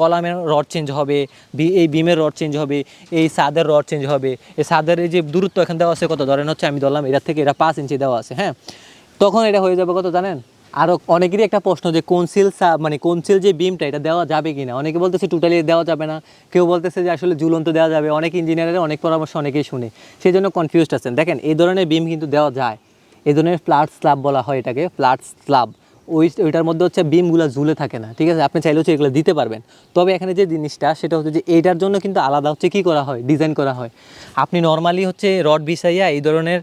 কলামের rod change হবে এই বিমের রড চেঞ্জ হবে, এই সাদের রড চেঞ্জ হবে, এই সাদের এই যে দূরত্ব এখানে দেওয়া আছে কত? ধরেন হচ্ছে আমি ধরলাম এটা থেকে এটা পাঁচ ইঞ্চি দেওয়া আছে হ্যাঁ? তখন এটা হয়ে যাবে কত জানেন? আরও অনেকেরই একটা প্রশ্ন যে কোনসিল মানে কোনসিল যে বিমটা এটা দেওয়া যাবে কি না অনেকে বলতেছে টোটালি দেওয়া যাবে না। কেউ বলতেছে যে আসলে ঝুলন্ত দেওয়া যাবে। অনেক ইঞ্জিনিয়ারের অনেক পরামর্শ অনেকেই শুনে। সেই জন্য কনফিউজড আছেন। দেখেন, এই ধরনের বিম কিন্তু দেওয়া যায়। এই ধরনের ফ্ল্যাট স্ল্যাব বলা হয় এটাকে ফ্ল্যাট স্ল্যাব ওই ওইটার মধ্যে হচ্ছে বিমগুলো ঝুলে থাকে না, ঠিক আছে? আপনি চাইলে হচ্ছে এগুলো দিতে পারবেন। তবে এখানে যে জিনিসটা, সেটা হচ্ছে যে এইটার জন্য কিন্তু আলাদা হচ্ছে কী করা হয় ডিজাইন করা হয়। আপনি নর্মালি হচ্ছে রড বিছাইয়া এই ধরনের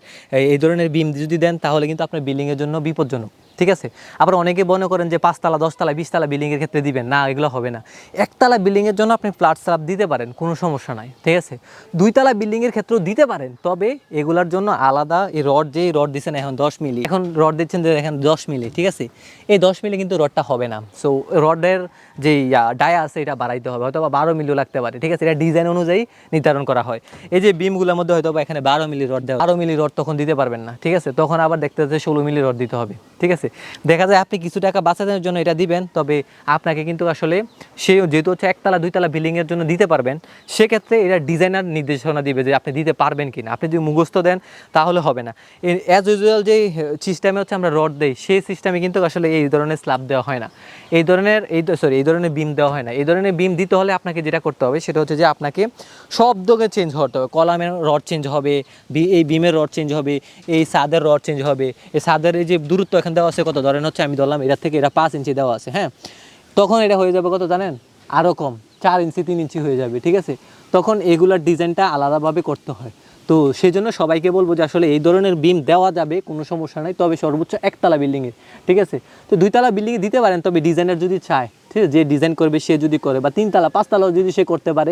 এই ধরনের বিম যদি দেন, তাহলে কিন্তু আপনার বিল্ডিংয়ের জন্য বিপজ্জনক। ঠিক আছে? আবার অনেকে মনে করেন যে পাঁচতলা, দশতলা, বিশতলা বিল্ডিংয়ের ক্ষেত্রে দিবেন। না, এগুলো হবে না। একতলা বিল্ডিংয়ের জন্য আপনি ফ্ল্যাট স্ল্যাব দিতে পারেন, কোনো সমস্যা নাই, ঠিক আছে? দুইতলা বিল্ডিংয়ের ক্ষেত্রেও দিতে পারেন, তবে এগুলার জন্য আলাদা এই রড যে রড দিচ্ছেন এখন দশ মিলি, এখন রড দিচ্ছেন যে এখন দশ মিলি, ঠিক আছে? এই দশ মিলি কিন্তু রডটা হবে না। সো রডের যে ডায়া আছে, এটা বাড়াইতে হবে হয়তো বা বারো মিলিও লাগতে পারে, ঠিক আছে? এটা ডিজাইন অনুযায়ী নির্ধারণ করা হয়। এই যে বিমগুলোর মধ্যে হয়তো বা এখানে বারো মিলি রড দেওয়া, বারো মিলি রড তখন দিতে পারবেন না, ঠিক আছে? তখন আবার দেখতে হচ্ছে ষোলো মিলি রড দিতে হবে, ঠিক আছে? দেখা যায় আপনি কিছু টাকা বাঁচানোর জন্য এটা দিবেন, তবে আপনাকে কিন্তু আসলে সে যেহেতু হচ্ছে একতলা, দুইতলা বিল্ডিংয়ের জন্য দিতে পারবেন, সেক্ষেত্রে এটা ডিজাইনার নির্দেশনা দিবে যে আপনি দিতে পারবেন কি না আপনি যদি মুখস্থ দেন, তাহলে হবে না। অ্যাজ ইউজুয়াল যে সিস্টেমে হচ্ছে আমরা রড দেই, সেই সিস্টেমে কিন্তু আসলে এই ধরনের স্ল্যাব দেওয়া হয় না। এই ধরনের, এই সরি এই ধরনের বিম দেওয়া হয় না। এই ধরনের বিম দিতে হলে আপনাকে যেটা করতে হবে, সেটা হচ্ছে যে আপনাকে সব দিকে চেঞ্জ হতে হবে। কলামের রড চেঞ্জ হবে এই বিমের রড চেঞ্জ হবে, এই সাদের রড চেঞ্জ হবে, এই সাদের এই যে দূরত্ব এখানে দেওয়া আছে, কত ধরেন হচ্ছে আমি ধরলাম এটা থেকে এটা পাঁচ ইঞ্চি দেওয়া আছে হ্যাঁ? তখন এটা হয়ে যাবে কত জানেন? আরও কম, চার ইঞ্চি, তিন ইঞ্চি হয়ে যাবে, ঠিক আছে? তখন এগুলার ডিজাইনটা আলাদাভাবে করতে হয়। তো সেই জন্য সবাইকে বলব যে আসলে এই ধরনের বিম দেওয়া যাবে, কোনো সমস্যা নাই, তবে সর্বোচ্চ একতলা বিল্ডিংয়ে ঠিক আছে? তো দুইতলা বিল্ডিংয়ে দিতে পারেন, তবে ডিজাইনার যদি চায় ঠিক আছে যে ডিজাইন করবে সে যদি করে বা তিনতলা পাঁচতলাও যদি সে করতে পারে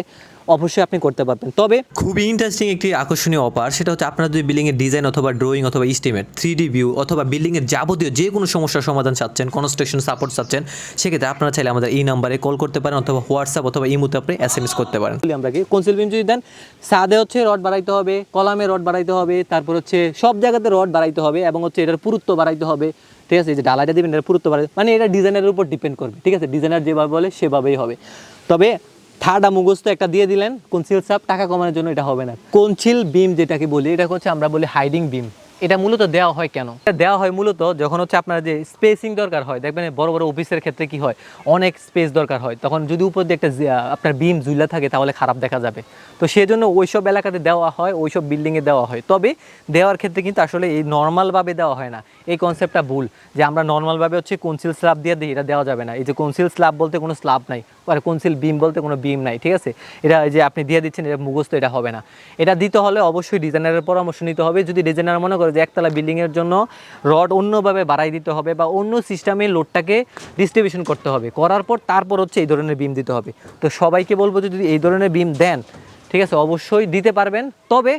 অবশ্যই আপনি করতে পারবেন। তবে খুবই ইন্টারেস্টিং একটি আকর্ষণীয় অফার সেটা হচ্ছে আপনারা যদি বিল্ডিংয়ের ডিজাইন অথবা ড্রয়িং অথবা ইস্টিমেট থ্রি ডি ভিউ অথবা বিল্ডিংয়ের যাবতীয় যে কোনো সমস্যার সমাধান চাচ্ছেন কনস্ট্রাকশন সাপোর্ট চাচ্ছেন সেক্ষেত্রে আপনারা চাইলে আমাদের এই নাম্বারে কল করতে পারেন অথবা হোয়াটসঅ্যাপ অথবা ইমোতে আপনি এস এম এস করতে পারেন। আমরা কি কনসিল বিম যদি দেন সাদে হচ্ছে রড বাড়াইতে হবে কলামে রড বাড়াইতে হবে তারপর হচ্ছে সব জায়গাতে রড বাড়াইতে হবে এবং হচ্ছে এটার পুরুত্ব বাড়াইতে হবে। ঠিক আছে? এই যে ডালাইটা দেবেন এটার পুরুত্ব বাড়াই মানে এটা ডিজাইনের উপর ডিপেন্ড করবে, ঠিক আছে? ডিজাইনার যেভাবে বলে, সেভাবেই হবে। তবে থার্ড মুখস্থ একটা দিয়ে দিলেন কনসিল সাপ টাকা কমানোর জন্য এটা হবে না। কনসিল বিম যেটাকে বলি এটা হচ্ছে আমরা বলি হাইডিং বিম এটা মূলত দেওয়া হয় কেন? এটা দেওয়া হয় মূলত যখন হচ্ছে আপনার যে স্পেসিং দরকার হয়, দেখবেন বড় বড় অফিসের ক্ষেত্রে কি হয়, অনেক স্পেস দরকার হয়। তখন যদি উপর দিয়ে একটা আপনার বিম ঝুলা থাকে, তাহলে খারাপ দেখা যাবে। তো সেই জন্য ওইসব এলাকাতে দেওয়া হয়, ওইসব বিল্ডিংয়ে দেওয়া হয়। তবে দেওয়ার ক্ষেত্রে কিন্তু আসলে এই নর্মালভাবে দেওয়া হয় না। এই কনসেপ্টটা ভুল, যে আমরা নর্মালভাবে হচ্ছে কনসিল স্ল্যাব দিয়ে দিই, এটা দেওয়া যাবে না। এই যে কনসিল স্ল্যাব বলতে কোনো স্ল্যাব নাই, আর কনসিল বিম বলতে কোনো বিম নাই, ঠিক আছে? এটা যে আপনি দিয়ে দিচ্ছেন, এটা মুখস্থ, এটা হবে না। এটা দিতে হলে অবশ্যই ডিজাইনারের পরামর্শ নিতে হবে। যদি ডিজাইনার মনে করে যে একতলা বিল্ডিংয়ের জন্য রড অন্যভাবে বাড়াই দিতে হবে বা অন্য সিস্টেমে লোডটাকে ডিস্ট্রিবিউশন করতে হবে, করার পর তারপর হচ্ছে এই ধরনের বিম দিতে হবে। তো সবাইকে বলব যদি এই ধরনের বিম দেন, ঠিক আছে? অবশ্যই দিতে পারবেন। তবে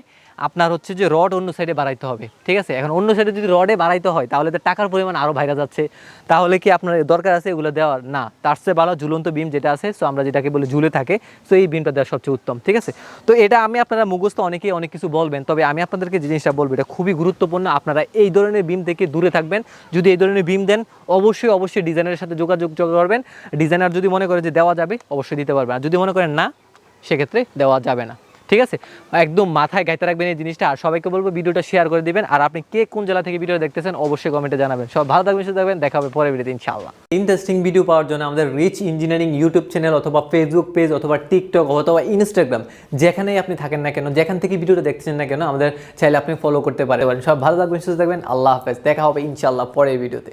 আপনার হচ্ছে যে রড অন্য সাইডে বাড়াইতে হবে, ঠিক আছে? এখন অন্য সাইডে যদি রডে বাড়াইতে হয়, তাহলে তো টাকার পরিমাণ আরও বাইরে যাচ্ছে। তাহলে কি আপনার দরকার আছে এগুলো দেওয়ার? না, তার চেয়ে ভালো ঝুলন্ত বিম যেটা আছে সো আমরা যেটাকে বলে ঝুলে থাকে সো এই বিমটা দেওয়া সবচেয়ে উত্তম, ঠিক আছে? তো এটা আমি আপনারা মুখস্থ অনেকেই অনেক কিছু বলবেন, তবে আমি আপনাদেরকে যে জিনিসটা বলব, এটা খুবই গুরুত্বপূর্ণ। আপনারা এই ধরনের বিম থেকে দূরে থাকবেন। যদি এই ধরনের বিম দেন, অবশ্যই অবশ্যই ডিজাইনারের সাথে যোগাযোগ করবেন। ডিজাইনার যদি মনে করে যে দেওয়া যাবে, অবশ্যই দিতে পারবেন। আর যদি মনে করেন না, সেক্ষেত্রে দেওয়া যাবে না। ঠিক আছে? একদম মাথায় গাইতে রাখবেন এই জিনিসটা। আর সবাইকে বলব ভিডিওটা শেয়ার করে দিবেন। আর আপনি কে কোন জেলা থেকে ভিডিও দেখতেছেন অবশ্যই কমেন্টে জানাবেন। সব ভালো থাকবেন, সুস্থ থাকবেন। দেখা হবে পরের ভিডিওতে ইনশাআল্লাহ। ইন্টারেস্টিং ভিডিও পাওয়ার জন্য আমাদের রিচ ইঞ্জিনিয়ারিং ইউটিউব চ্যানেল অথবা ফেসবুক পেজ অথবা টিকটক অথবা ইনস্টাগ্রাম যেখানেই আপনি থাকেন না কেন, যেখান থেকে ভিডিওটা দেখছেন না কেন, আমাদের চাইলে আপনি ফলো করতে পারেন। সব ভালো থাকবেন, সুস্থ থাকবেন। আল্লাহ হাফেজ। দেখা হবে ইনশাআল্লাহ পরের ভিডিওতে